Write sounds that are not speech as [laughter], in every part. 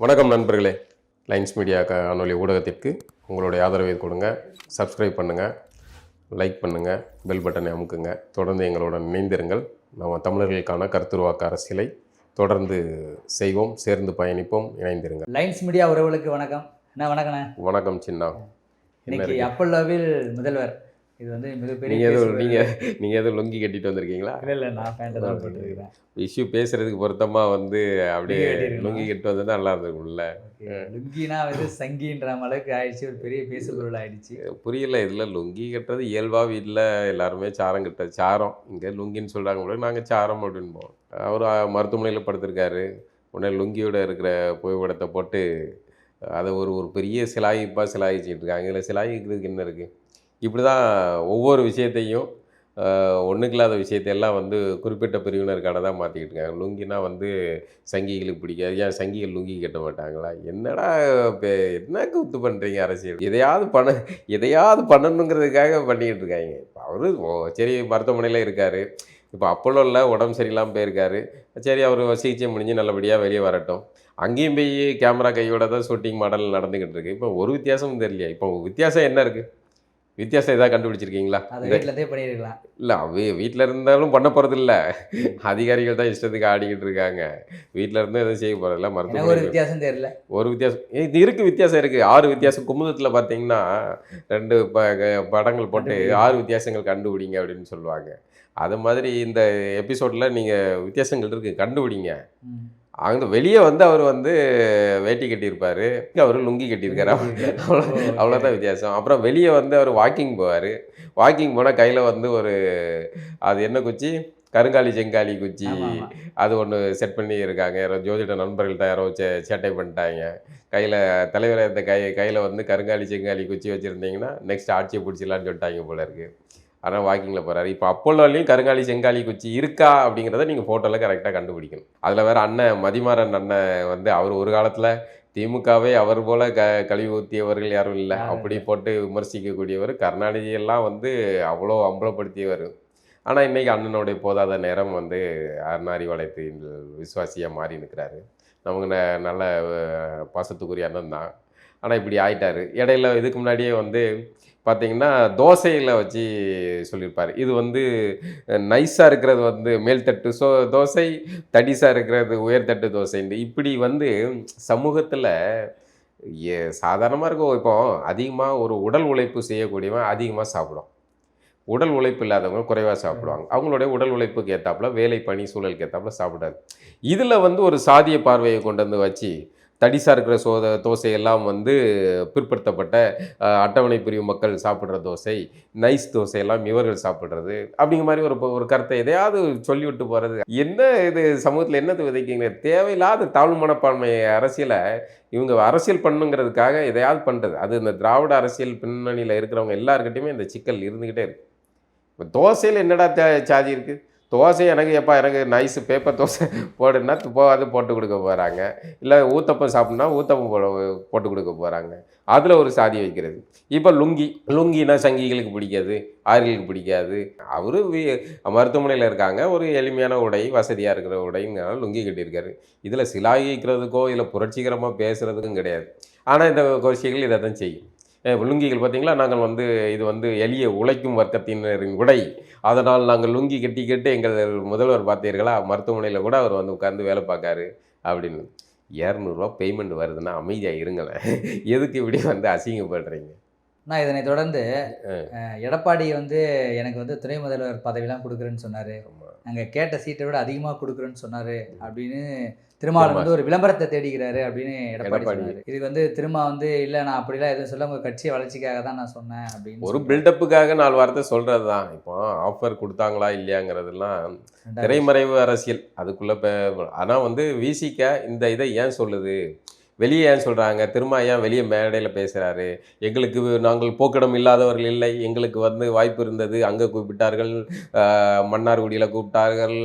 வணக்கம் நண்பர்களே. Lines media காணொலி ஊடகத்திற்கு உங்களுடைய ஆதரவை கொடுங்க. சப்ஸ்கிரைப் பண்ணுங்கள் லைக் பண்ணுங்கள் பெல் பட்டனை அமுக்குங்க. தொடர்ந்து எங்களுடன் இணைந்திருங்கள். நம்ம தமிழர்களுக்கான கருத்துருவாக்க அரசியலை தொடர்ந்து செய்வோம் சேர்ந்து பயணிப்போம் இணைந்திருங்கள். லைன்ஸ் மீடியா உறவுகளுக்கு வணக்கம். என்ன வணக்கண்ணே. வணக்கம் சின்னா. இன்னைக்கு அப்பல்லோவில் முதல்வர் இது வந்து மிகப்பெரிய நீங்கள் எதுவும். நீங்கள் நீங்கள் எதுவும் லுங்கி கட்டிட்டு வந்திருக்கீங்களா? இல்ல இல்ல நான் பேண்ட்டை தான் போட்டுருக்கிறேன். இஷ்யூ பேசுறதுக்கு பொருத்தமாக வந்து அப்படியே லுங்கி கட்டு வந்தது நல்லா இருந்திருக்கும்ல. லுங்கினா வந்து சங்கின்ற அளவுக்கு ஆயிடுச்சு. ஒரு பெரிய பேசுபொருள் ஆயிடுச்சு. புரியல இதில் லுங்கி கட்டுறது இயல்பாக வீட்டில் எல்லாருமே சாரம் கட்ட சாரம். இங்கே லுங்கின்னு சொல்கிறாங்க போல நாங்கள் சாரம் அப்படின்போம் அவர் மருத்துவமனையில் படுத்திருக்காரு. உடனே லுங்கியோட இருக்கிற புகைப்படத்தை போட்டு அதை ஒரு ஒரு பெரிய சிலாயிப்பாக சிலாயிச்சிட்டு இருக்காங்க. இதில் சிலாயிக்கிறதுக்கு என்ன இருக்குது இப்படி தான் ஒவ்வொரு விஷயத்தையும் ஒன்றுக்கு இல்லாத விஷயத்தையெல்லாம் வந்து குறிப்பிட்ட பிரிவினருக்கான தான் மாற்றிக்கிட்டு இருக்காங்க. லுங்கினா வந்து சங்கிகளுக்கு பிடிக்காது. ஏன் சங்கிகள் லுங்கி கட்ட மாட்டாங்களா? என்னடா இப்போ என்ன குத்து பண்ணுறீங்க அரசியல்? எதையாவது பண்ண எதையாவது பண்ணணுங்கிறதுக்காக பண்ணிக்கிட்டு இருக்காங்க. இப்போ அவரு ஓ, சரி மருத்துவமனையில் இருக்கார். இப்போ அப்போலோவில் உடம்பு சரியில்லாமல் போயிருக்காரு. சரி அவர் சிகிச்சை முடிஞ்சு நல்லபடியாக வெளியே வரட்டும். அங்கேயும் போய் கேமரா கையோட தான் ஷூட்டிங் மாடல் நடந்துக்கிட்டு இருக்கு. இப்போ ஒரு வித்தியாசமும் தெரியலையா? இப்போ வித்தியாசம் என்ன இருக்குது வித்தியாசம் எதாவது கண்டுபிடிச்சிருக்கீங்களா? அதை வீட்டுல இருந்தே பண்ணியிருக்கலாம் இல்லை அவ வீட்டில் இருந்தாலும் பண்ண போகிறது இல்லை அதிகாரிகள் தான் இஷ்டத்துக்கு ஆடிக்கிட்டு இருக்காங்க வீட்டில் இருந்து எதுவும் செய்ய போகிறதில்ல எனக்கு ஒரு வித்தியாசம் தெரியல. ஒரு வித்தியாசம் இது இருக்கு வித்தியாசம் இருக்கு. ஆறு வித்தியாசம். குமுதத்தில் பார்த்தீங்கன்னா ரெண்டு ப படங்கள் போட்டு. ஆறு வித்தியாசங்கள் கண்டுபிடிங்க அப்படின்னு சொல்லுவாங்க. அது மாதிரி இந்த எபிசோடில் நீங்கள் வித்தியாசங்கள் இருக்கு கண்டுபிடிங்க. அங்கே வெளியே வந்து அவர் வந்து வேட்டி கட்டியிருப்பாரு. அவர் லுங்கி கட்டியிருக்காரு. அவ்வளோ அவ்வளோதான் வித்தியாசம். அப்புறம் வெளியே வந்து அவர் வாக்கிங் போவார். வாக்கிங் போனால் கையில் வந்து ஒரு அது என்ன குச்சி? கருங்காலி செங்காலி குச்சி. அது ஒன்று செட் பண்ணி இருக்காங்க. யாரோ ஜோதிட நண்பர்கள்ட்ட யாரோ சே சேட்டை பண்ணிட்டாங்க. கையில் தலைவர் இந்த கை கையில் வந்து கருங்காலி செங்காலி குச்சி வச்சுருந்தீங்கன்னா நெக்ஸ்ட் ஆட்சியை பிடிச்சிடலான்னு சொல்லிட்டாங்க போல இருக்குது ஆனால் வாக்கிங்கில் போகிறாரு இப்போ அப்போலோலையும் கருங்காலி செங்காலி குச்சி இருக்கா அப்படிங்கிறத நீங்கள் ஃபோட்டோவில் கரெக்டாக கண்டுபிடிக்கணும். அதில் வேறு அண்ணன் மதிமாறன் அண்ணன் வந்து அவர் ஒரு காலத்தில் திமுகவே அவர் போல க கழிவு ஊற்றியவர்கள் யாரும் இல்லை. அப்படி போட்டு விமர்சிக்கக்கூடியவர் கருணாநிதி எல்லாம் வந்து அவ்வளோ அம்பலப்படுத்தியவர். ஆனால் இன்னைக்கு அண்ணனுடைய போதாத நேரம் வந்து அண்ணாரி வளையத்தின் விசுவாசியாக மாறி நிற்கிறாரு நமக்கு ந நல்ல பாசத்துக்குரிய அண்ணன் தான். ஆனால் இப்படி ஆயிட்டாரு. இடையில இதுக்கு முன்னாடியே வந்து பார்த்தீங்கன்னா தோசையில் வச்சு சொல்லியிருப்பார். இது வந்து நைஸாக இருக்கிறது வந்து மேல்தட்டு சோ தோசை தடிசாக இருக்கிறது உயர்தட்டு தோசைன்னு இப்படி வந்து சமூகத்தில் சாதாரணமாக இருக்கும். இப்போ அதிகமாக ஒரு உடல் உழைப்பு செய்யக்கூடியவன் அதிகமாக சாப்பிடும் உடல் உழைப்பு இல்லாதவங்க குறைவாக சாப்பிடுவாங்க. அவங்களுடைய உடல் உழைப்புக்கு ஏற்றாப்புல வேலை பணி சூழலுக்கு ஏற்றாப்புல சாப்பிடாது. இதில் வந்து ஒரு சாதிய பார்வையை கொண்டு வந்து வச்சு தடிசாக இருக்கிற சோத தோசை எல்லாம் வந்து பிற்படுத்தப்பட்ட அட்டவணை பிரிவு மக்கள் சாப்பிட்ற தோசை நைஸ் தோசை எல்லாம் இவர்கள் சாப்பிட்றது அப்படிங்கிற மாதிரி ஒரு ஒரு கருத்தை எதையாவது சொல்லிவிட்டு போகிறது என்ன இது சமூகத்தில் என்னது விதைக்கிங்க தேவையில்லாத தாழ்வு மனப்பான்மை அரசியலை இவங்க அரசியல் பண்ணுங்கிறதுக்காக எதையாவது பண்ணுறது அது இந்த திராவிட அரசியல் பின்னணியில் இருக்கிறவங்க எல்லாருக்கிட்டையுமே இந்த சிக்கல் இருந்துக்கிட்டே இருக்குது இப்போ தோசையில் என்னடா சாதி இருக்குது தோசை எனக்கு எப்பா எனக்கு நைஸ் பேப்பர் தோசை போடுன்னா போ அது போட்டு கொடுக்க போகிறாங்க இல்லை ஊத்தப்பம் சாப்பிட்னா ஊத்தப்பம் போட போட்டு கொடுக்க போகிறாங்க அதில் ஒரு சாதி வைக்கிறது. இப்போ லுங்கி லுங்கினா சங்கிகளுக்கு பிடிக்காது ஆறுகளுக்கு பிடிக்காது. அவர் மருத்துவமனையில் இருக்காங்க. ஒரு எளிமையான உடை வசதியாக இருக்கிற உடைங்கிறனால லுங்கி கட்டியிருக்காரு. இதில் சிலாகிக்கிறதுக்கோ இல்லை புரட்சிகரமாக பேசுகிறதுக்கும் கிடையாது. ஆனால் இந்த கோஷிகள் இதை தான் செய்யும். லுங்கிகள் பார்த்தீங்களா? நாங்கள் வந்து இது வந்து எளிய உழைக்கும் வர்க்கத்தினரின் உடை. அதனால் நாங்கள் லுங்கி கட்டி கட்டி எங்கள் முதல்வர் பார்த்தீர்களா? மருத்துவமனையில் கூட அவர் வந்து உட்கார்ந்து வேலை பார்க்காரு அப்படின்னு. இரநூறுவா பேமெண்ட் வருதுன்னா அமைதியாக இருங்களேன். [laughs] எதுக்கு இப்படி வந்து அசிங்கப்படுறீங்க? நான் இதனை தொடர்ந்து எடப்பாடி வந்து எனக்கு வந்து துணை முதல்வர் பதவிலாம் கொடுக்குறேன்னு சொன்னாரு. நாங்க கேட்ட சீட்டை விட அதிகமா கொடுக்குறேன்னு சொன்னாரு அப்படின்னு திருமாவளவன் வந்து ஒரு விளம்பரத்தை தேடிக்கிறாரு அப்படின்னு எடப்பாடி. சொன்னாரு இது வந்து திரும்ப வந்து இல்ல நான் அப்படிலாம் எதுவும் சொல்ல உங்க கட்சி வளர்ச்சிக்காக தான் நான் சொன்னேன் அப்படின்னு ஒரு. பில்டப்புக்காக நாலு வார்த்தை சொல்கிறது தான் இப்போ ஆஃபர் கொடுத்தாங்களா இல்லையாங்கிறதெல்லாம் ரெண்டாவது திரைமறைவு அரசியல் அதுக்குள்ளே ஆனால் வந்து விசிக இந்த இதை ஏன் சொல்லுது வெளியே ஏன் சொல்கிறாங்க திரும்ப ஏன் வெளியே மேடையில் பேசுகிறாரு எங்களுக்கு நாங்கள் போக்கிடம் இல்லாதவர்கள் இல்லை. எங்களுக்கு வந்து வாய்ப்பு இருந்தது. அங்கே கூப்பிட்டார்கள். மன்னார்குடியில் கூப்பிட்டார்கள்.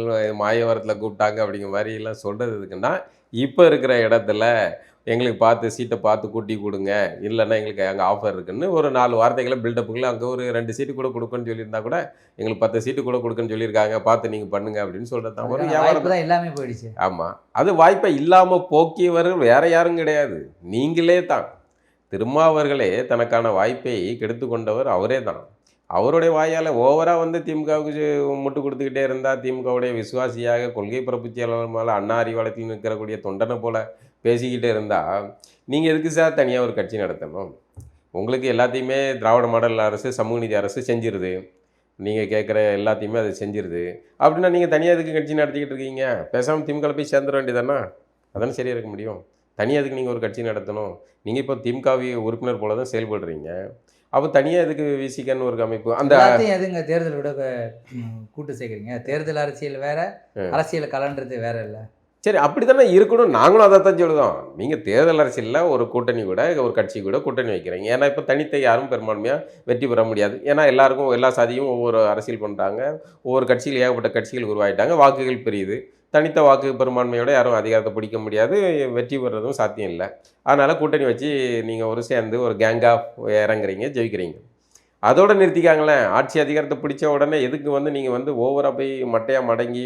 மாயவரத்தில் கூப்பிட்டாங்க அப்படிங்கிற மாதிரி எல்லாம் இப்போ இருக்கிற இடத்துல எங்களுக்கு பார்த்து சீட்டை பார்த்து கூட்டி கொடுங்க. இல்லைன்னா எங்களுக்கு அங்கே ஆஃபர் இருக்குன்னு ஒரு நாலு வார்த்தைகளை பில்டப்புக்குள்ள அங்கே ஒரு ரெண்டு சீட்டு கூட கொடுக்குன்னு சொல்லியிருந்தா கூட எங்களுக்கு பத்து சீட்டு கூட கொடுக்குன்னு சொல்லியிருக்காங்க. பார்த்து நீங்கள் பண்ணுங்க அப்படின்னு சொல்கிறது தான் ஒரு வியாபாரம். எல்லாமே போயிடுச்சு. ஆமாம் அது வாய்ப்பை இல்லாமல் போக்கியவர்கள் வேற யாரும் கிடையாது. நீங்களே தான். திருமாவர்களே தனக்கான வாய்ப்பை கெடுத்து கொண்டவர் அவரே தான். அவருடைய வாயால் ஓவராக வந்து திமுகவுக்கு முட்டு கொடுத்துக்கிட்டே இருந்தால் திமுகவுடைய விசுவாசியாக கொள்கை பரப்புச்சியாளர் மேலே அண்ணா அறிவாலயத்தில் நிற்கிறக்கூடிய தொண்டனை போல பேசிக்கிட்டே இருந்தால் நீங்கள் எதுக்கு சார் தனியாக ஒரு கட்சி நடத்தணும்? உங்களுக்கு எல்லாத்தையுமே திராவிட மாடல் அரசு சமூக நீதி அரசு செஞ்சிருது. நீங்கள் கேட்குற எல்லாத்தையுமே அது செஞ்சிருது. அப்படின்னா நீங்கள் தனியாக எதுக்கு கட்சி நடத்திக்கிட்டு இருக்கீங்க? பேசாமல் திமுக போய் சேர்ந்துட வேண்டியதானே அதானே சரியாக இருக்க முடியும். தனியாக எதுக்கு நீங்கள் ஒரு கட்சி நடத்தணும்? நீங்கள் இப்போ திமுகவி உறுப்பினர் போல தான் செயல்படுறீங்க. அப்போ தனியாக எதுக்கு விசிகன்னு ஒரு அமைப்பு அந்த எதுங்க தேர்தல் விட கூட்டு சேர்க்குறீங்க? தேர்தல் அரசியல் வேற அரசியல் கலன்றது வேற இல்ல. சரி அப்படி தானே இருக்கணும். நாங்களும் அதை தான் சொல்லுதோம். நீங்கள் தேர்தல் அரசியலில் ஒரு கூட்டணி கூட ஒரு கட்சி கூட கூட்டணி வைக்கிறீங்க. ஏன்னா இப்போ தனித்த யாரும் பெரும்பான்மையாக வெற்றி பெற முடியாது. ஏன்னா எல்லாருக்கும் எல்லா சாதியும் ஒவ்வொரு அரசியல் பண்ணுறாங்க ஒவ்வொரு கட்சியில் ஏகப்பட்ட கட்சிகள் உருவாயிட்டாங்க. வாக்குகள் பெரியுது. தனித்த வாக்கு பெரும்பான்மையோட யாரும் அதிகாரத்தை பிடிக்க முடியாது. வெற்றி பெறதும் சாத்தியம் இல்லை. அதனால் கூட்டணி வச்சு நீங்கள் ஒரு சேர்ந்து ஒரு கேங்காக இறங்குறீங்க ஜெயிக்கிறீங்க. அதோட நிறுத்திக்காங்களேன். ஆட்சி அதிகாரத்தை பிடிச்ச உடனே எதுக்கு வந்து நீங்கள் வந்து ஓவராக போய் மட்டையாக மடங்கி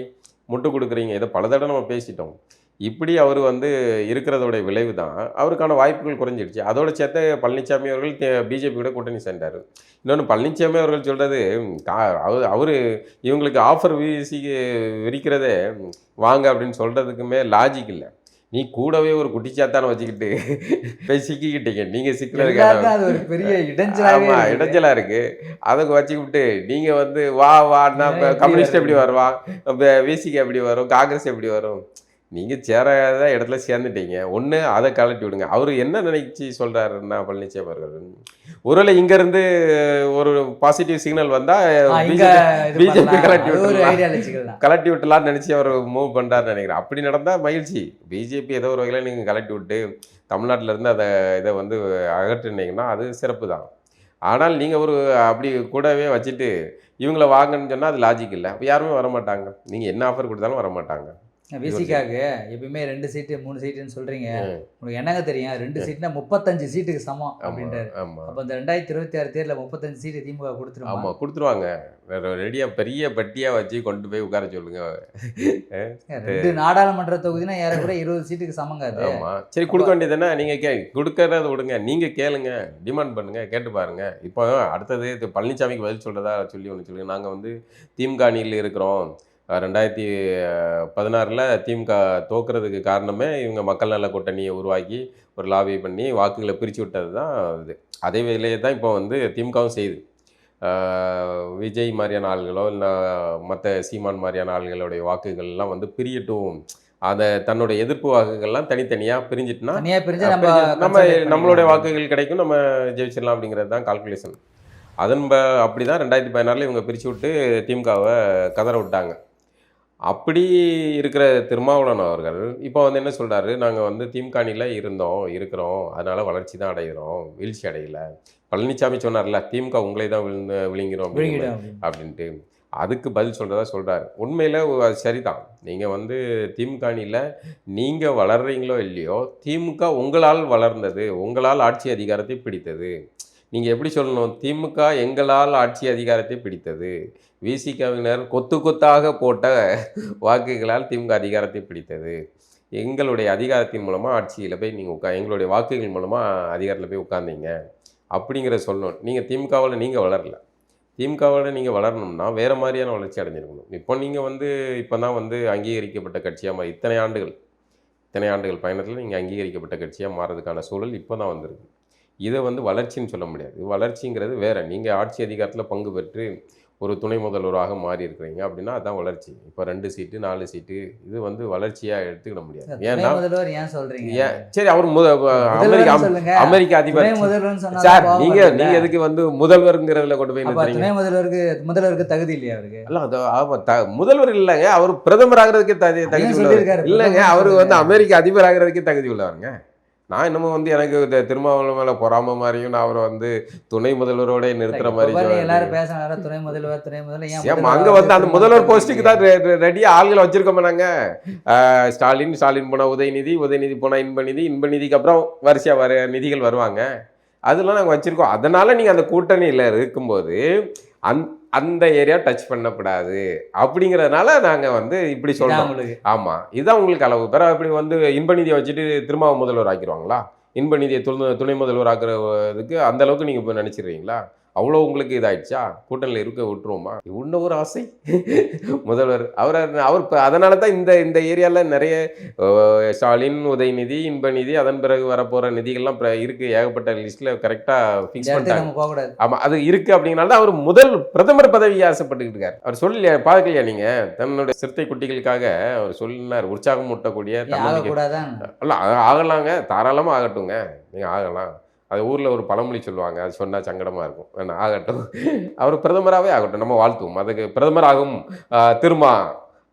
முட்டு கொடுக்குறீங்க. இதை பல தடவை நம்ம பேசிட்டோம். இப்படி அவர் வந்து இருக்கிறதோடைய விளைவு தான். அவருக்கான வாய்ப்புகள் குறைஞ்சிடுச்சு. அதோட சேர்த்து பழனிசாமி அவர்கள் பிஜேபி கூட கூட்டணி சென்றார். இன்னொன்று பழனிசாமி அவர்கள் சொல்கிறது அவர் அவர் இவங்களுக்கு ஆஃபர் வீசி விரிக்கிறதே வாங்க அப்படின்னு சொல்கிறதுக்குமே லாஜிக் இல்லை. நீ கூடவே ஒரு குட்டிச்சாத்தான வச்சுக்கிட்டு போய் சிக்கிக்கிட்டீங்க. நீங்கள் சிக்கிறதுக்கான எல்லாருக்கும் அது ஒரு பெரிய இடைஞ்சலாவே ஆமா இருக்கு. இடைஞ்சலா இருக்கு. அதை வச்சுக்கிட்டு நீங்க வந்து வா வான்னா எப்படி கம்யூனிஸ்ட் எப்படி? வருவான்? விசிக்கு எப்படி வரும்? காங்கிரஸ் எப்படி வரும்? நீங்க சேராத இடத்துல சேர்ந்துட்டீங்க. ஒண்ணு அதை கலட்டி விடுங்க. அவர் என்ன நினைச்சு சொல்றாருன்னா பழனிசாமி அவர்கள்? ஒருவேளை இங்க இருந்து ஒரு பாசிட்டிவ் சிக்னல் வந்தா ஆ, இங்க BJP இது BJP பண்ணலாம். கலட்டி தான் கலட்டி விட்டலாம்னு நினச்சி அவர் மூவ் பண்ணுறாருன்னு நினைக்கிறேன். அப்படி நடந்தால் மகிழ்ச்சி. பிஜேபி ஏதோ ஒரு வகையில் நீங்கள் கலட்டி விட்டு தமிழ்நாட்டுல இருந்து அதை இதை வந்து அகற்றினீங்கன்னா அது சிறப்பு தான். ஆனால் நீங்கள் ஒரு அப்படி கூடவே வச்சுட்டு இவங்கள வாங்கன்னு சொன்னால் அது லாஜிக் இல்லை. அப்போ யாருமே வர மாட்டாங்க நீங்கள் என்ன ஆஃபர் கொடுத்தாலும் வர மாட்டாங்க விசிகாக்கு எப்பயுமே ரெண்டு சீட்டு மூணு சீட்டுன்னு சொல்றீங்க. ம். உங்களுக்கு என்னங்க தெரியும்? ரெண்டு சீட்னா முப்பத்தஞ்சு சீட்டுக்கு சமம் அப்படின்றாரு. அப்ப இந்த ரெண்டாயிரத்தி இருபத்தி ஆறு தேர்தலில் முப்பத்தஞ்சு சீட்டு திமுக கொடுத்துருமா? ஆமாம் கொடுத்துருவாங்க. ரெடியாக பெரிய பட்டியாக வச்சு கொண்டு போய் உட்கார சொல்லுங்க. [laughs] ரெண்டு நாடாளுமன்ற தொகுதினா ஏறக்குறைய இருபது சீட்டுக்கு சமங்க அது. ஆமாம் சரி கொடுக்க வேண்டியதுன்னா நீங்கள் கே கொடுக்கறத விடுங்க. நீங்கள் கேளுங்க. டிமாண்ட் பண்ணுங்க. கேட்டு பாருங்க. இப்போ அடுத்தது பழனிசாமிக்கு பதில் சொல்கிறதா சொல்லி ஒன்று சொல்லுங்க. நாங்கள் வந்து திமுக அணியில் இருக்கிறோம். ரெண்டாயிரத்தி பதினாறில் திமுக தோக்குறதுக்கு காரணமே இவங்க மக்கள் நல கூட்டணியை உருவாக்கி ஒரு லாபி பண்ணி வாக்குகளை பிரித்து விட்டது தான் இது. அதே வேலையை தான் இப்போ வந்து திமுகவும் செய்யுது. விஜய் மாதிரியான ஆள்களோ இல்லை மற்ற சீமான் மாதிரியான ஆள்களுடைய வாக்குகள்லாம் வந்து பிரியட்டும். அதை தன்னுடைய எதிர்ப்பு வாக்குகள்லாம் தனித்தனியாக பிரிஞ்சிட்டுனா நம்ம நம்மளுடைய. வாக்குகள் கிடைக்கும் நம்ம ஜெயிச்சிடலாம் அப்படிங்கிறது தான் கால்குலேஷன் அதன் ப அப்படி தான் ரெண்டாயிரத்தி பதினாறில் இவங்க பிரித்து விட்டு திமுகவை கதற விட்டாங்க. அப்படி இருக்கிற திருமாவளவன் அவர்கள் இப்போ வந்து என்ன சொல்றாரு? நாங்கள் வந்து திமுக அணியில் இருந்தோம் இருக்கிறோம். அதனால வளர்ச்சி தான் அடைகிறோம் வீழ்ச்சி அடையல. பழனிசாமி சொன்னார்ல திமுக உங்களை தான் விழுந்து விழுங்கிறோம். அப்படின்ட்டு அதுக்கு பதில் சொல்கிறதா சொல்கிறாரு உண்மையில் அது சரிதான். நீங்கள் வந்து திமுக அணியில் நீங்கள் வளர்றீங்களோ இல்லையோ திமுக உங்களால் வளர்ந்தது உங்களால் ஆட்சி அதிகாரத்தை பிடித்தது. நீங்கள் எப்படி சொல்லணும்? திமுக எங்களால் ஆட்சி அதிகாரத்தை பிடித்தது. விசிகவினர் கொத்து கொத்தாக போட்ட வாக்குகளால் திமுக அதிகாரத்தை பிடித்தது. எங்களுடைய அதிகாரத்தின் மூலமாக ஆட்சியில் போய் நீங்கள் உட்கா எங்களுடைய வாக்குகள் மூலமாக அதிகாரத்தில் போய் உட்காந்தீங்க அப்படிங்கிற சொல்லணும். நீங்கள் திமுகவில் நீங்கள் வளரல. திமுகவோட நீங்கள் வளரணும்னா வேறு மாதிரியான வளர்ச்சி அடைஞ்சிருக்கணும். இப்போ நீங்கள் வந்து இப்போ தான் வந்து அங்கீகரிக்கப்பட்ட கட்சியாக மாறி இத்தனை ஆண்டுகள் இத்தனை ஆண்டுகள் பயணத்தில் நீங்கள் அங்கீகரிக்கப்பட்ட கட்சியாக மாறதுக்கான சூழல் இப்போ தான் வந்திருக்கு. இதை வந்து வளர்ச்சின்னு சொல்ல முடியாது. வளர்ச்சிங்கிறது வேற. நீங்கள் ஆட்சி அதிகாரத்தில் பங்கு பெற்று ஒரு துணை முதல்வராக மாறி இருக்கிறீங்க அப்படின்னா அதான் வளர்ச்சி. இப்போ ரெண்டு சீட்டு நாலு சீட்டு இது வந்து வளர்ச்சியாக எடுத்துக்கிட முடியாது. ஏன்னா ஏன் சொல்றீங்க? சரி அவர் முத அமெரிக்க அமெரிக்க அதிபர் சார் நீங்க? நீங்க எதுக்கு வந்து முதல்வருங்கிறதுல கொண்டு போய் நிறுத்துறீங்க? துணை முதல்வருக்கு முதல்வருக்கு தகுதி இல்லையா அவருக்கு? அது ஆமா, முதல்வர் இல்லைங்க. அவர் பிரதமர் ஆகிறதுக்கே தகுதி தகுதி இல்லைங்க அவர் வந்து. அமெரிக்க அதிபர் ஆகிறதுக்கே தகுதி உள்ளவருங்க. நான் என்னமோ வந்து எனக்கு திருமாவளவன் மேலே பொறாம மாதிரியும் நான் அவரை வந்து துணை முதல்வரோட நிறுத்துற மாதிரி. எல்லாரும் பேசினார துணை முதல்வர் துணை முதல்வர் ஏன் அங்க வந்து அந்த முதல்வர் போஸ்ட்டுக்கு தான் சொல்றீங்க? ரெடியா ஆள்களை வச்சிருக்கோமா நாங்க ஆஹ் ஸ்டாலின் ஸ்டாலின் போனா உதயநிதி உதயநிதி போனா இன்பநிதி இன்பநிதிக்கு அப்புறம் வரிசையா வர நிதிகள் வருவாங்க அதெல்லாம் நாங்க வச்சிருக்கோம் அதனால நீங்க அந்த கூட்டணியில இருக்கும்போது அந் அந்த ஏரியா டச் பண்ணக்கூடாது. அப்படிங்கறதுனால நாங்க வந்து இப்படி இதான் சொல்றோம் உங்களுக்கு ஆமா. இதுதான் உங்களுக்கு அளவு. பிற இப்படி வந்து இன்பநிதியை வச்சுட்டு திரும்ப முதல்வர் ஆக்கிடுவாங்களா? இன்பநிதியை துணை துணை முதல்வர் ஆக்குறதுக்கு அந்த அளவுக்கு நீங்க இப்போ நினைச்சிடுறீங்களா? அவ்வளோ உங்களுக்கு இதாயிடுச்சா? கூட்டணியில் இருக்க விட்டுருவோமா? இன்னும் ஒரு ஆசை. முதல்வர் அவர் அவர் அதனால தான் இந்த இந்த ஏரியாவில் நிறைய ஸ்டாலின் உதயநிதி இன்பநிதி அதன் பிறகு வரப்போகிற நிதிகள்லாம் பிற- இருக்கு. ஏகப்பட்ட லிஸ்ட்டில் கரெக்டாக ஃபிக்ஸ் பண்ணிட்டாங்க நம்ம போக கூடாது ஆமா அது இருக்கு அப்படிங்கனால தான் அவர் முதல் பிரதமர் பதவி ஆசைப்பட்டுக்கிட்டு இருக்காரு. அவர் சொல்லலையா பார்க்கலையா நீங்க? தன்னுடைய சிறுத்தை குட்டிகளுக்காக அவர் சொல்லினார். உற்சாகம் ஊட்டக்கூடிய ஆகக்கூடாதான். இல்ல ஆகலாங்க. தாராளமா ஆகட்டுங்க. நீங்க ஆகலாம். அது ஊர்ல ஒரு பழமொழி சொல்லுவாங்க அது சொன்னா சங்கடமா இருக்கும். வேணா ஆகட்டும். அவர் பிரதமராகவே ஆகட்டும் நம்ம வாழ்த்துவோம். அதுக்கு பிரதமர் ஆகும் ஆஹ், திருமா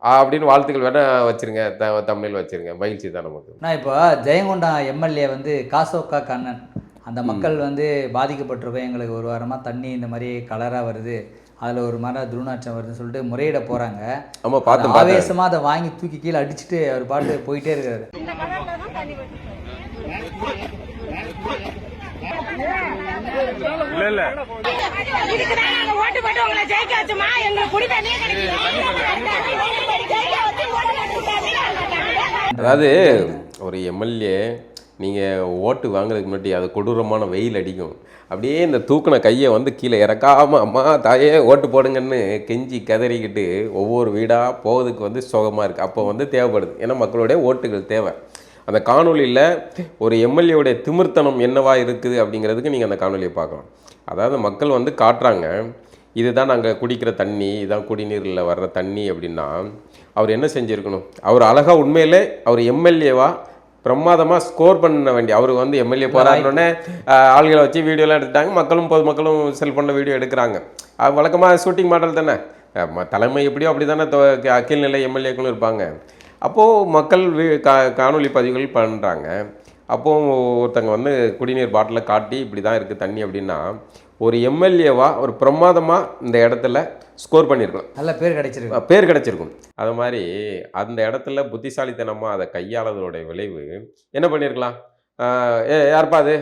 அப்படின்னு வாழ்த்துக்கள் வேணா வச்சிருங்க த தமிழில் வச்சிருங்க. மகிழ்ச்சி தான் நமக்கு. நான் இப்போ ஜெயங்கொண்டம் எம்எல்ஏ வந்து காசோக்கா கண்ணன். அந்த மக்கள் வந்து பாதிக்கப்பட்டிருக்கோம். எங்களுக்கு ஒரு வாரமாக தண்ணி இந்த மாதிரி கலராக வருது. அதில் ஒரு மர துர்நாற்றம் வருதுன்னு சொல்லிட்டு முறையிட போகிறாங்க ஆமா பார்த்தேன் பார்த்தேன். ஆவேசமாக அதை வாங்கி தூக்கி கீழே அடிச்சுட்டு அவர் பாட்டு போயிட்டே இருக்காரு. இதுக்கு தான் நாங்க ஓட்டு போட்டு உங்களை ஜெயிக்க எங்களுக்கு குடி தண்ணியே அதாவது ஒரு எம்எல்ஏ நீங்கள் ஓட்டு வாங்குறதுக்கு முன்னாடி அது கொடூரமான வெயில் அடிக்கும். அப்படியே இந்த தூக்குன கையை வந்து கீழே இறக்காம அம்மா தாயே ஓட்டு போடுங்கன்னு கெஞ்சி கதறிக்கிட்டு ஒவ்வொரு வீடாக போகிறதுக்கு வந்து சுகமாக இருக்குது அப்போ வந்து தேவைப்படுது. ஏன்னா மக்களுடைய ஓட்டுகள் தேவை. அந்த காணொலியில் ஒரு எம்எல்ஏவுடைய திமிர்த்தனம் என்னவா இருக்குது அப்படிங்கிறதுக்கு நீங்கள் அந்த காணொலியை பார்க்கலாம் அதாவது மக்கள் வந்து காட்டுறாங்க இதுதான் நாங்கள் குடிக்கிற தண்ணி இதுதான் குடிநீரில் வர்ற தண்ணி அப்படின்னா அவர் என்ன செஞ்சுருக்கணும்? அவர் அழகாக உண்மையிலே அவர் எம்எல்ஏவா பிரமாதமாக ஸ்கோர் பண்ண வேண்டிய அவர் வந்து எம்எல்ஏ போராடினோடனே ஆள்களை வச்சு வீடியோலாம் எடுத்துட்டாங்க மக்களும் பொதுமக்களும் செல்ஃபோனில் வீடியோ எடுக்கிறாங்க. வழக்கமாக ஷூட்டிங் மாடல் தானே. தலைமை எப்படியோ அப்படி தானே கீழ்நிலை எம்எல்ஏக்களும் இருப்பாங்க. அப்போது மக்கள் கா காணொளி பதிவுகள் பண்ணுறாங்க அப்போது ஒருத்தங்க வந்து குடிநீர் பாட்டிலை காட்டி இப்படி தான் இருக்குது தண்ணி அப்படின்னா ஒரு எம்எல்ஏவா ஒரு பிரமாதமாக இந்த இடத்துல ஸ்கோர் பண்ணியிருக்கலாம் நல்ல பேர் கிடைச்சிருக்கு. பேர் கிடைச்சிருக்கும். அது மாதிரி அந்த இடத்துல புத்திசாலித்தனமாக அதை கையாளதோட விளைவு என்ன பண்ணியிருக்கலாம் ஏ யாருப்பா அது?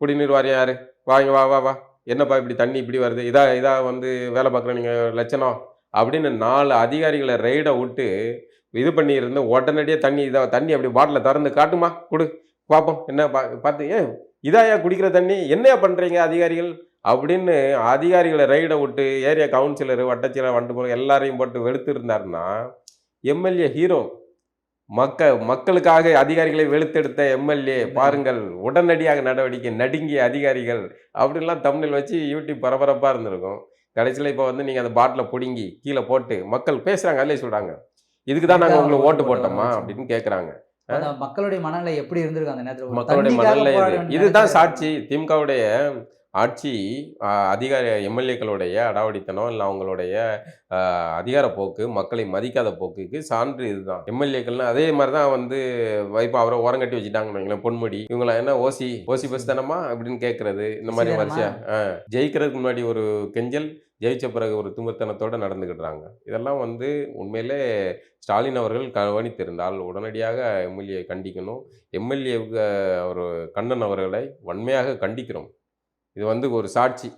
குடிநீர் வாரியம் யாரு? வாங்க வா வா வா. என்னப்பா இப்படி தண்ணி இப்படி வருது? இதா இதா வந்து வேலை பார்க்குற நீங்கள் லட்சணம் அப்படின்னு நாலு அதிகாரிகளை ரெய்டை விட்டு இது பண்ணியிருந்த உடனடியாக தண்ணி இதாக தண்ணி அப்படி பாட்டில் திறந்து காட்டுமா? கொடு. பார்ப்போம் என்ன பா பார்த்து ஏன் இதாயா குடிக்கிற தண்ணி? என்னையா பண்ணுறீங்க அதிகாரிகள்? அப்படின்னு அதிகாரிகளை ரைடை விட்டு ஏரியா கவுன்சிலர் வட்டச்சீலர் வண்டு போல எல்லாரையும் போட்டு வெளுத்துருந்தாருன்னா எம்எல்ஏ ஹீரோ மக்க மக்களுக்காக அதிகாரிகளை வெளுத்தெடுத்த எம்எல்ஏ பாருங்கள். உடனடியாக நடவடிக்கை நடுங்கிய அதிகாரிகள். அப்படிலாம் தமிழில் வச்சு யூடியூப் பரபரப்பாக இருந்திருக்கும். கடைசியில் இப்போ வந்து நீங்கள் அந்த பாட்டிலை பிடுங்கி கீழே போட்டு மக்கள் பேசுகிறாங்க அதிலே சொல்கிறாங்க இதுக்கு தான் நாங்கள் உங்களுக்கு ஓட்டு போட்டோமா அப்படின்னு கேட்குறாங்க மக்களுடைய மனநிலை எப்படி இருந்திருக்கு அந்த நேரத்தில்? மக்களுடைய மனநிலை இதுதான் சாட்சி. திமுகவுடைய ஆட்சி அதிகார எம்எல்ஏக்களுடைய அடாவடித்தனம் இல்லை அவங்களுடைய அதிகார போக்கு மக்களை மதிக்காத போக்குக்கு சான்று இதுதான். எம்எல்ஏக்கள்லாம் அதே மாதிரி தான் வந்து இப்போ அவரை ஓரங்கட்டி வச்சுட்டாங்கன்னு வைங்களேன் பொன்முடி. இவங்கள என்ன ஓசி ஓசி பஸ் தானமா அப்படின்னு கேட்கறது இந்த மாதிரி வரிசையா? ஜெயிக்கிறதுக்கு முன்னாடி ஒரு கெஞ்சல் ஜெயிச்ச பிறகு ஒரு திமிர்த்தனத்தோட நடந்துக்கிட்டுறாங்க இதெல்லாம் வந்து உண்மையிலே ஸ்டாலின் அவர்கள் கவனித்திருந்தால் உடனடியாக எம்எல்ஏ கண்டிக்கணும். எம்எல்ஏவுக்கு ஒரு கண்ணன் அவர்களை வன்மையாக கண்டிக்கிறோம். இது வந்து ஒரு சாட்சி.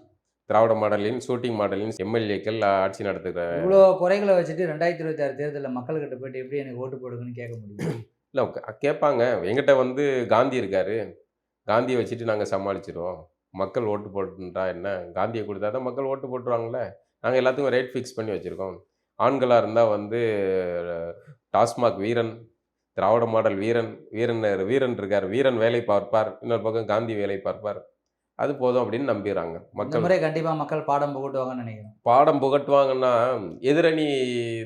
திராவிட மாடலின் ஷூட்டிங் மாடலின் எம்எல்ஏக்கள் ஆட்சி நடத்துகிற இவ்வளோ குறைகளை வச்சுட்டு ரெண்டாயிரத்தி இருபத்தி ஆறு தேர்தலில் மக்கள்கிட்ட போயிட்டு எப்படி எனக்கு ஓட்டு போடுங்கன்னு கேட்க முடியும்? இல்லை கேட்பாங்க. எங்கிட்ட வந்து காந்தி இருக்காரு. காந்தியை வச்சுட்டு நாங்கள் சமாளிச்சிடுவோம் மக்கள் ஓட்டு போட்டுட்டா என்ன? காந்தியை கொடுத்தா தான் மக்கள் ஓட்டு போட்டுருவாங்களே? நாங்கள் எல்லாத்துக்கும் ரேட் ஃபிக்ஸ் பண்ணி வச்சுருக்கோம். ஆண்களாக இருந்தால் வந்து டாஸ்மாக் வீரன் திராவிட மாடல் வீரன் வீரன் வீரன் இருக்கார். வீரன் வேலை பார்ப்பார். இன்னொரு பக்கம் காந்தி வேலை பார்ப்பார். அது போதும் அப்படின்னு நம்பிடுறாங்க மக்கள். முறை கண்டிப்பா மக்கள் பாடம் புகட்டுவாங்கன்னு நினைக்கிறேன். பாடம் புகட்டுவாங்கன்னா எதிரணி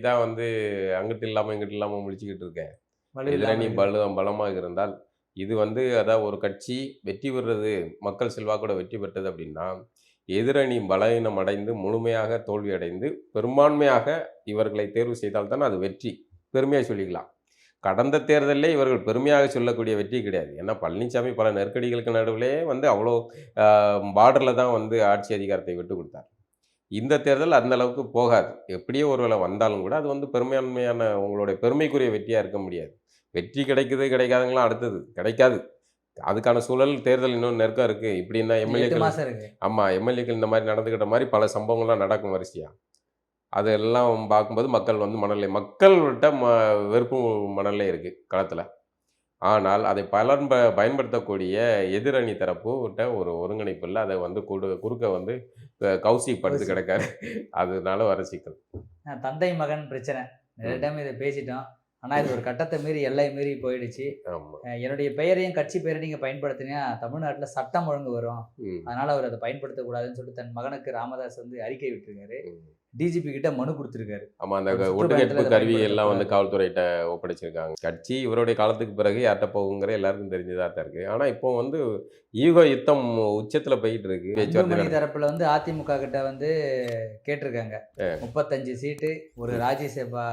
தான் வந்து அங்கிட்டு இல்லாமல் இங்கிட்டு இல்லாமல் முழிச்சுக்கிட்டு இருக்கேன். எதிரணி பலம் பலமாக இருந்தால் இது வந்து அதாவது ஒரு கட்சி வெற்றி பெறுறது மக்கள் செல்வாக்கோட வெற்றி பெற்றது அப்படின்னா எதிரணி பலவீனம் அடைந்து முழுமையாக தோல்வி அடைந்து பெரும்பான்மையாக இவர்களை தேர்வு செய்தால் தான் அது வெற்றி. பெருமையாக சொல்லிக்கலாம். கடந்த தேர்தலிலே இவர்கள் பெருமையாக சொல்லக்கூடிய வெற்றி கிடையாது. ஏன்னா பழனிசாமி பல நெருக்கடிகளுக்கு நடுவிலே வந்து அவ்வளோ பார்டரில் தான் வந்து ஆட்சி அதிகாரத்தை விட்டு கொடுத்தார். இந்த தேர்தல் அந்த அளவுக்கு போகாது. எப்படியோ ஒருவேளை வந்தாலும் கூட அது வந்து பெருமையான்மையான உங்களுடைய பெருமைக்குரிய வெற்றியாக இருக்க முடியாது. வெற்றி கிடைக்குது கிடைக்காதுங்களாம் அடுத்தது. கிடைக்காது. அதுக்கான சூழல் தேர்தல் இன்னும் நெருக்கம் இருக்குது இப்படின்னா எம்எல்ஏக்கள் ஆமாம் எம்எல்ஏக்கள் இந்த மாதிரி நடந்துக்கிட்ட மாதிரி பல சம்பவங்கள்லாம் நடக்கும் வரிசையாக அதெல்லாம் பார்க்கும்போது மக்கள் வந்து மனநிலை மக்கள்கிட்ட ம வெறுப்பும் மனநிலை இருக்குது களத்தில். ஆனால் அதை பலன் ப பயன்படுத்தக்கூடிய எதிரணி தரப்புகிட்ட ஒரு ஒருங்கிணைப்பு இல்லை. அதை வந்து குடு குறுக்க வந்து கௌசிக் படுத்து. கிடக்காரு. அதனால வர சிக்கல். தந்தை மகன் பிரச்சனை. நிறைய டைம் இதை பேசிட்டோம். ஆனா இது ஒரு கட்டத்தை மீறி எல்லை மீறி போயிடுச்சு. என்னுடைய பெயரையும் கட்சி பெயரையும் நீங்க பயன்படுத்தினா தமிழ்நாட்டுல சட்டம் ஒழுங்கு வரும். அதனால அவர் அதை பயன்படுத்தக்கூடாதுன்னு சொல்லிட்டு தன் மகனுக்கு ராமதாஸ் வந்து அறிக்கை விட்டுருக்காரு. டிஜிபி கிட்ட மனு கொடுத்துருக்காரு. ஆமாம் அந்த ஒட்டுக்கேட்பு இதை கருவி எல்லாம் வந்து. காவல்துறையிட்ட ஒப்படைச்சிருக்காங்க. கட்சி இவருடைய காலத்துக்கு பிறகு யார்கிட்ட போகுங்கிற எல்லாருக்கும் தெரிஞ்சதாக தான் இருக்குது ஆனால் இப்போ வந்து ஈகோ யுத்தம் உச்சத்தில் போயிட்டு இருக்கு நடக்குது. தரப்புல வந்து அதிமுக கிட்ட வந்து கேட்டிருக்காங்க. முப்பத்தஞ்சு சீட்டு ஒரு ராஜ்யசபா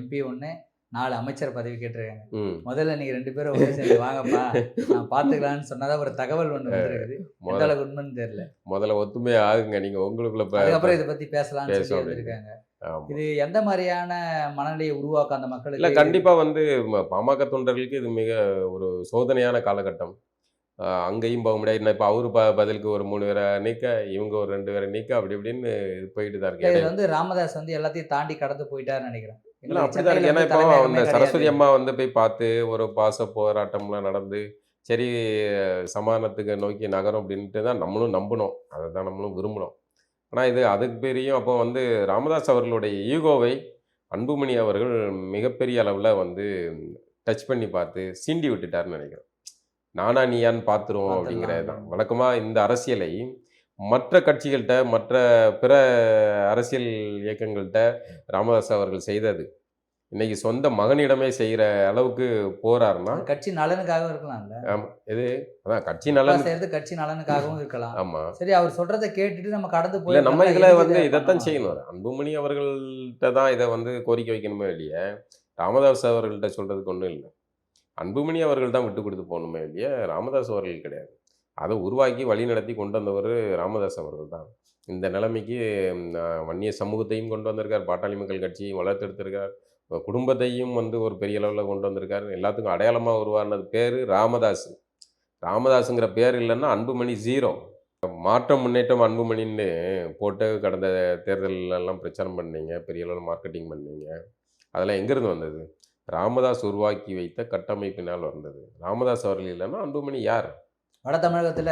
எம்பி ஒண்ணு நாலு அமைச்சர் பதவி கேட்டிருக்காங்க. முதல்ல நீங்க ரெண்டு பேரும் ஒன்று சேர்ந்து வாங்கப்பா நான் [laughs] பாத்துக்கலாம்னு சொன்னதா ஒரு தகவல் ஒண்ணு வந்திருக்குது. எந்த அளவுக்கு உண்மைன்னு தெரியல. முதல்ல ஒத்துமையா ஆகுங்க நீங்க உங்களுக்குள்ள அதுக்கப்புறம் இதை பத்தி பேசலாம்னு சொல்லி வந்திருக்காங்க. இது எந்த மாதிரியான மனநிலையை உருவாக்கும் அந்த மக்களுக்கு? இல்ல கண்டிப்பா வந்து பாமக தொண்டர்களுக்கு இது மிக ஒரு சோதனையான காலகட்டம். அங்கேயும் போக முடியாது. இப்போ அவரு ப பதிலுக்கு ஒரு மூணு பேரை நீக்க இவங்க ஒரு ரெண்டு பேரை நீக்க அப்படி இப்படின்னு இது போயிட்டு தான் இருக்கு. இதுல வந்து ராமதாஸ் வந்து எல்லாத்தையும் தாண்டி கடந்து போயிட்டாருன்னு நினைக்கிறேன். இல்லை அப்படிதான் ஏன்னா இப்போ அந்த சரஸ்வதி. அம்மா வந்து போய் பார்த்து ஒரு பாச போராட்டம்லாம் நடந்து சரி சமாதானத்துக்கு நோக்கி நகரும் அப்படின்ட்டு தான் நம்மளும் நம்பினோம் அதை தான் நம்மளும் விரும்பினோம் ஆனால் இது அதுக்கு பெரியும் அப்போ வந்து ராமதாஸ் அவர்களுடைய ஈகோவை அன்புமணி அவர்கள் மிகப்பெரிய அளவில் வந்து டச் பண்ணி பார்த்து சீண்டி விட்டுட்டாருன்னு நினைக்கிறேன். நானா நீயான்னு பார்த்துருவோம். அப்படிங்கிறது தான் வழக்கமாக இந்த அரசியலை மற்ற கட்சிகள்கிட்ட மற்ற பிற அரசியல் இயக்கங்கள்கிட்ட ராமதாஸ் அவர்கள் செய்தது. இன்னைக்கு சொந்த மகனிடமே செய்கிற அளவுக்கு போறாருன்னா கட்சி நலனுக்காக இருக்கலாம்ல. ஆமா இது அதான் கட்சி நலன். செய்யறது கட்சி நலனுக்காகவும் [laughs] இருக்கலாம். ஆமா. சரி அவர் சொல்றதை கேட்டுட்டு நம்ம கடந்து போய் நம்ம இதுல வந்து இதைத்தான் செய்யணும். அன்புமணி அவர்கள்ட்ட தான் இதை வந்து கோரிக்கை வைக்கணுமே இல்லையே? ராமதாஸ் அவர்கள்ட்ட சொல்றதுக்கு ஒன்றும் இல்லை. அன்புமணி அவர்கள் தான் விட்டு கொடுத்து போகணுமே இல்லையே? ராமதாஸ் அவர்கள் கிடையாது. அதை உருவாக்கி வழி நடத்தி கொண்டு வந்தவர் ராமதாஸ் அவர்கள் தான். இந்த நிலைமைக்கு வன்னிய சமூகத்தையும் கொண்டு வந்திருக்கார். பாட்டாளி மக்கள் கட்சியையும் வளர்த்தெடுத்திருக்கார். குடும்பத்தையும் வந்து ஒரு பெரிய அளவில் கொண்டு வந்திருக்கார். எல்லாத்துக்கும் அடையாளமாக உருவானது பேர் ராமதாஸ். ராமதாஸுங்கிற பேர் இல்லைன்னா அன்புமணி ஜீரோ மாற்றம் முன்னேற்றம் அன்புமணின்னு போட்டு கடந்த தேர்தலெல்லாம் பிரச்சாரம் பண்ணீங்க. பெரிய அளவில் மார்க்கெட்டிங் பண்ணீங்க. அதெல்லாம் எங்கேருந்து வந்தது? ராமதாஸ் உருவாக்கி வைத்த கட்டமைப்பினால் வந்தது. ராமதாஸ் அவர்கள் இல்லைன்னா அன்புமணி யார்? வட தமிழகத்துல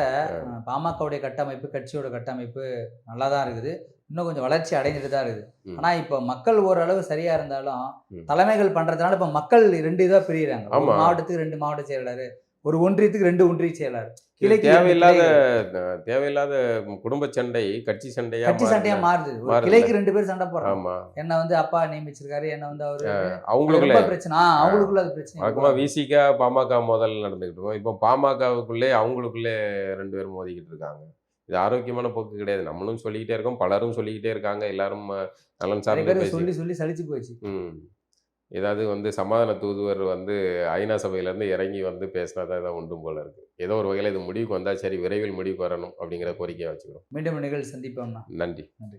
பாமகவுடைய கட்டமைப்பு கட்சியோட கட்டமைப்பு நல்லா தான் இருக்குது இன்னும் கொஞ்சம் வளர்ச்சி அடைஞ்சிட்டு தான் இருக்குது ம். ஆனா இப்போ மக்கள் ஓரளவு சரியா இருந்தாலும். தலைமைகள் பண்றதுனால இப்ப மக்கள் ரெண்டு இதா பிரியுறாங்க ஒரு. மாவட்டத்துக்கு ரெண்டு மாவட்ட செயலாளர் ஒரு ஒன்றியத்துக்கு ரெண்டு ஒன்றிய செயலாளர் தேவையில்லாத. தேவையில்லாத குடும்ப சண்டை கட்சி சண்டையா கட்சி சண்டையா மாறுது. கிளைக்கு ரெண்டு பேர் சண்டை போடுறாங்க. ஆமா. என்ன வந்து அப்பா நியமிச்சிருக்காரு என்ன வந்து அவரு அவங்களுக்குள்ள பிரச்சனை. அவங்களுக்குள்ள அது பிரச்சனை. வழக்கமாக விசிகா பாமக மோதல் நடந்துகிட்டு இருக்கோம். இப்போ பாமகவுக்குள்ளே அவங்களுக்குள்ளே ரெண்டு பேரும் மோதிக்கிட்டு இருக்காங்க. இது ஆரோக்கியமான போக்கு கிடையாது. நம்மளும் சொல்லிக்கிட்டே இருக்கோம் பலரும் சொல்லிக்கிட்டே இருக்காங்க. எல்லாரும் நலன் சார்ந்து சொல்லி சொல்லி சலிச்சு போச்சு ம். ஏதாவது வந்து சமாதான தூதுவர் வந்து ஐநா சபையிலேருந்து இறங்கி வந்து பேசினதா தான் உண்டும் போல இருக்கு. ஏதோ ஒரு வகையில் இது முடிவுக்கு வந்தால் சரி விரைவில் முடிவுக்கு வரணும் அப்படிங்கிற கோரிக்கையை வச்சுக்கிறோம். மீண்டும் நிகழ்ச்சி சந்திப்போம்னா நன்றி. நன்றி.